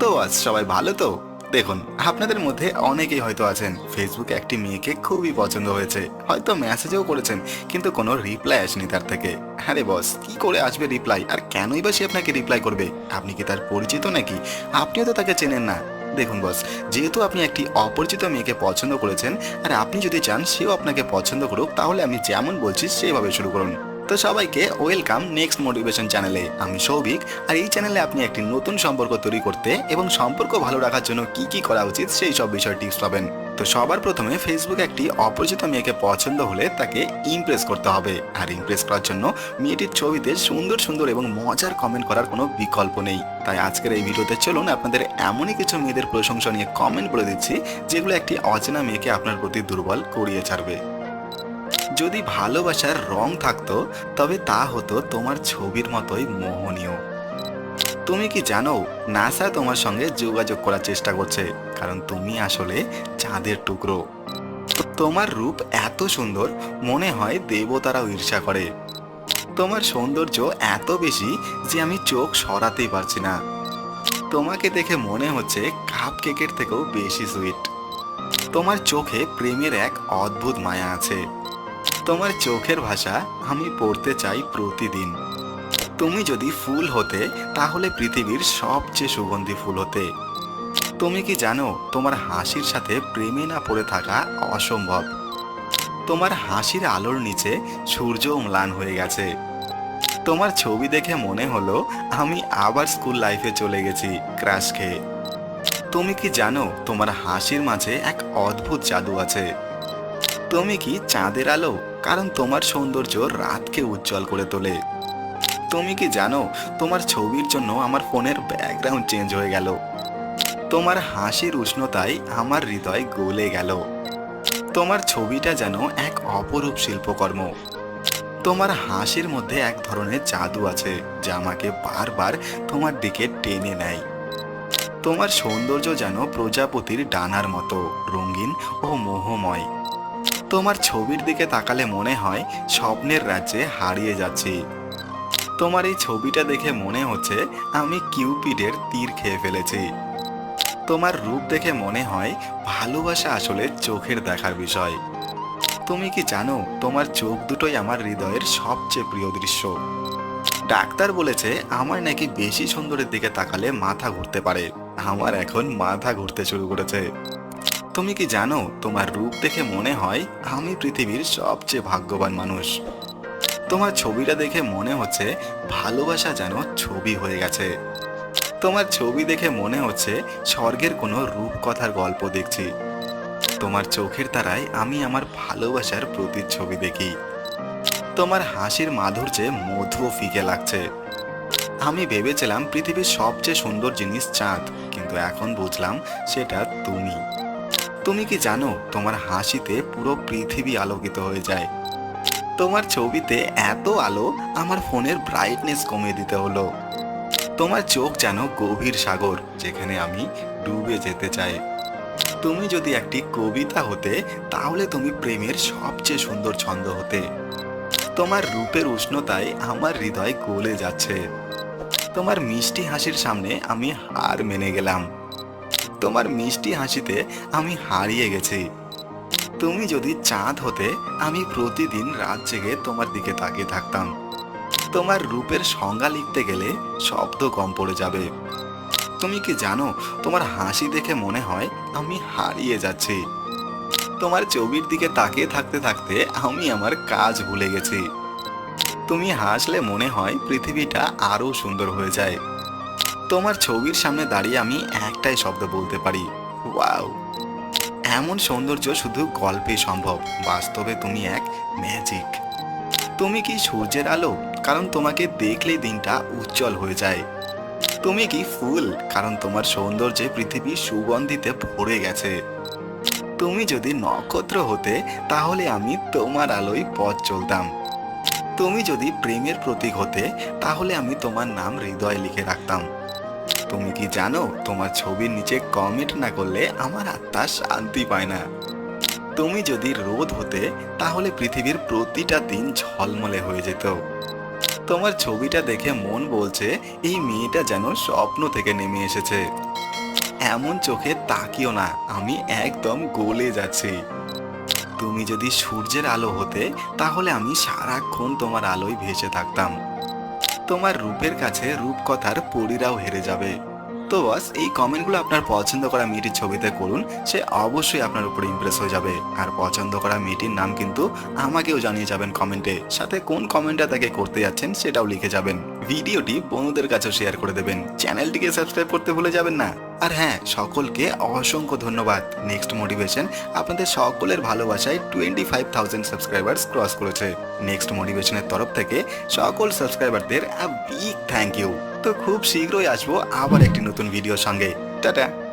তো আজ সবাই ভালো তো? দেখুন, আপনাদের মধ্যে অনেকেই হয়তো আছেন। ফেসবুকে একটি মেয়েকে খুবই পছন্দ হয়েছে। হয়তো মেসেজও করেছেন, কিন্তু কোনো রিপ্লাই আসেনি তার থেকে। আরে বস কি করে আসবে রিপ্লাই আর কেনই বা সে আপনাকে রিপ্লাই করবে? আপনি কি তার পরিচিত নাকি? আপনিও তো তাকে চেনেন না। দেখুন বস যেহেতু আপনি একটি অপরিচিত মেয়েকে পছন্দ করেছেন, আর আপনি যদি চান সেও আপনাকে পছন্দ করুক, তাহলে আমি যেমন বলছি, সেভাবে শুরু করুন। তো সবাইকে ওয়েলকাম নেক্সট মোটিভেশন চ্যানেলে। আমি সৌভিক, আর এই চ্যানেলে আপনি একটি নতুন সম্পর্ক তৈরি করতে এবং সম্পর্ক ভালো রাখার জন্য কি কি করা উচিত সেই সব বিষয় টিপস পাবেন। তো সবার প্রথমে ফেসবুকে একটি অপরিচিত মেয়েকে পছন্দ হলে তাকে ইমপ্রেস করতে হবে। আর ইমপ্রেস করার জন্য মেয়েটির ছবিতে সুন্দর সুন্দর এবং মজার কমেন্ট করার কোনো বিকল্প নেই। তাই আজকের এই ভিডিওতে চলুন আপনাদের এমনই কিছু মেয়েদের প্রশংসা নিয়ে কমেন্ট বলে দিচ্ছি, যেগুলো একটি অচেনা মেয়েকে আপনার প্রতি দুর্বল করিয়ে ছাড়বে। যদি ভালোবাসার রং থাকতো, তবে তা হতো তোমার ছবির মতোই মোহনীয়। তুমি কি জানো, নাসা তোমার সঙ্গে যোগাযোগ করার চেষ্টা করছে, কারণ তুমি আসলে চাঁদের টুকরো। তোমার রূপ এত সুন্দর, মনে হয় দেবতারাও ঈর্ষা করে। তোমার সৌন্দর্য এত বেশি যে আমি চোখ সরাতেই পারছি না। তোমাকে দেখে মনে হচ্ছে কাপ কেকের থেকেও বেশি সুইট। তোমার চোখে প্রেমের এক অদ্ভুত মায়া আছে। তোমার চোখের ভাষা আমি পড়তে চাই প্রতিদিন। তুমি যদি ফুল হতে, তাহলে পৃথিবীর সবচেয়ে সুগন্ধি ফুল হতে। তুমি কি জানো, তোমার হাসির সাথে প্রেমে না পড়ে থাকা অসম্ভব। তোমার হাসির আলোর নিচে সূর্য ম্লান হয়ে গেছে। তোমার ছবি দেখে মনে হলো, আমি আবার স্কুল লাইফে চলে গেছি, ক্রাশ খেয়ে। তুমি কি জানো, তোমার হাসির মাঝে এক অদ্ভুত জাদু আছে? তুমি কি চাঁদের আলো? কারণ তোমার সৌন্দর্য রাতকে উজ্জ্বল করে তোলে। তুমি কি জানো, তোমার ছবির জন্য আমার ফোনের ব্যাকগ্রাউন্ড চেঞ্জ হয়ে গেল। তোমার হাসির উষ্ণতায় আমার হৃদয় গলে গেল। তোমার ছবিটা যেন এক অপরূপ শিল্পকর্ম। তোমার হাসির মধ্যে এক ধরনের জাদু আছে, যা আমাকে বারবার তোমার দিকে টেনে নেয়। তোমার সৌন্দর্য যেন প্রজাপতির ডানার মতো, রঙিন ও মোহময়। তোমার ছবির দিকে তাকালে মনে হয় স্বপ্নের রাজ্যে হারিয়ে যাচ্ছি। তোমার এই ছবিটা দেখে মনে হচ্ছে আমি কিউপিডের তীর খেয়ে ফেলেছি। তোমার রূপ দেখে মনে হয় ভালোবাসা আসলে চোখের দেখার বিষয়। তুমি কি জানো, তোমার চোখ দুটোই আমার হৃদয়ের সবচেয়ে প্রিয় দৃশ্য। ডাক্তার বলেছে আমার নাকি বেশি সুন্দরের দিকে তাকালে মাথা ঘুরতে পারে। আমার এখন মাথা ঘুরতে শুরু করেছে। তুমি কি জানো, তোমার রূপ দেখে মনে হয় আমি পৃথিবীর সবচেয়ে ভাগ্যবান মানুষ। তোমার ছবিটা দেখে মনে হচ্ছে ভালোবাসা যেন ছবি হয়ে গেছে। তোমার ছবি দেখে মনে হচ্ছে স্বর্গের কোনো রূপকথার গল্প দেখছি। তোমার চোখের তারায় আমি আমার ভালোবাসার প্রতিচ্ছবি দেখি। তোমার হাসির মাধুর্যে মধু ফিকে লাগছে। আমি ভেবেছিলাম পৃথিবীর সবচেয়ে সুন্দর জিনিস চাঁদ, কিন্তু এখন বুঝলাম সেটা তুমি। তুমি কি জানো, তোমার হাসিতে পুরো পৃথিবী আলোকিত হয়ে যায়। তোমার ছবিতে এত আলো, আমার ফোনের ব্রাইটনেস কমিয়ে দিতে হলো। তোমার চোখ যেন গভীর সাগর, যেখানে আমি ডুবে যেতে চাই। তুমি যদি একটি কবিতা হতে, তাহলে তুমি প্রেমের সবচেয়ে সুন্দর ছন্দ হতে। তোমার রূপের উষ্ণতায় আমার হৃদয় গলে যাচ্ছে। তোমার মিষ্টি হাসির সামনে আমি হার মেনে গেলাম। তোমার মিষ্টি হাসিতে আমি হারিয়ে গেছি। তুমি যদি চাঁদ হতে, আমি প্রতিদিন রাত জেগে তোমার দিকে তাকিয়ে থাকতাম। তোমার রূপের সংজ্ঞা লিখতে গেলে শব্দ কম পড়ে যাবে। তুমি কি জানো, তোমার হাসি দেখে মনে হয় আমি হারিয়ে যাচ্ছি। তোমার ছবির দিকে তাকিয়ে থাকতে থাকতে আমি আমার কাজ ভুলে গেছি। তুমি হাসলে মনে হয় পৃথিবীটা আরও সুন্দর হয়ে যায়। তোমার ছবির সামনে দাঁড়িয়ে আমি একটাই শব্দ বলতে পারি। ওয়াও। এমন সৌন্দর্য শুধু গল্পে সম্ভব, বাস্তবে তুমি এক ম্যাজিক তুমি কি সূর্যের আলো? কারণ তোমাকে দেখলেই দিনটা উজ্জ্বল হয়ে যায়। তুমি কি ফুল? কারণ তোমার সৌন্দর্যে পৃথিবী সুগন্ধিতে ভরে গেছে। তুমি যদি নক্ষত্র হতে, তাহলে আমি তোমার আলোয় পথ চলতাম। তুমি যদি প্রেমের প্রতীক হতে, তাহলে আমি তোমার নাম হৃদয়ে লিখে রাখতাম। তুমি কি জানো, তোমার ছবির নিচে কমেন্ট না করলে আমার আত্মা শান্তি পায় না। তুমি যদি রোদ হতে, তাহলে পৃথিবীর প্রতিটা দিন ঝলমলে হয়ে যেত। তোমার ছবিটা দেখে মন বলছে, এই মেয়েটা যেন স্বপ্ন থেকে নেমে এসেছে। এমন চোখে তাকিও না, আমি একদম গলে যাচ্ছি। তুমি যদি সূর্যের আলো হতে, তাহলে আমি সারাক্ষণ তোমার আলোয় ভেসে থাকতাম। তোমার রূপের কাছে রূপকথার পরীরাও হেরে যাবে। তো বস, এই কমেন্টগুলো আপনার পছন্দ করা মেয়েটির ছবিতে করুন, সে অবশ্যই আপনার উপর ইমপ্রেস হয়ে যাবে। আর পছন্দ করা মেয়েটির নাম কিন্তু আমাকেও জানিয়ে যাবেন কমেন্টে। সাথে কোন কমেন্টটা তাকে করতে যাচ্ছেন সেটাও লিখে যাবেন। ভিডিওটি বন্ধুদের কাছেও শেয়ার করে দেবেন। চ্যানেলটিকে সাবস্ক্রাইব করতে ভুলে যাবেন না। আর হ্যাঁ সকলকে অসংখ্য ধন্যবাদ। নেক্সট মোটিভেশন আপনাদের সকলের ভালোবাসায় twenty five thousand subscribers cross করেছে। নেক্সট মোটিভেশনের তরফ থেকে সকল সাবস্ক্রাইবারদের বিগ থ্যাংক ইউ তো খুব শীঘ্রই আসব আবার একটি নতুন ভিডিওর সঙ্গে। টাটা।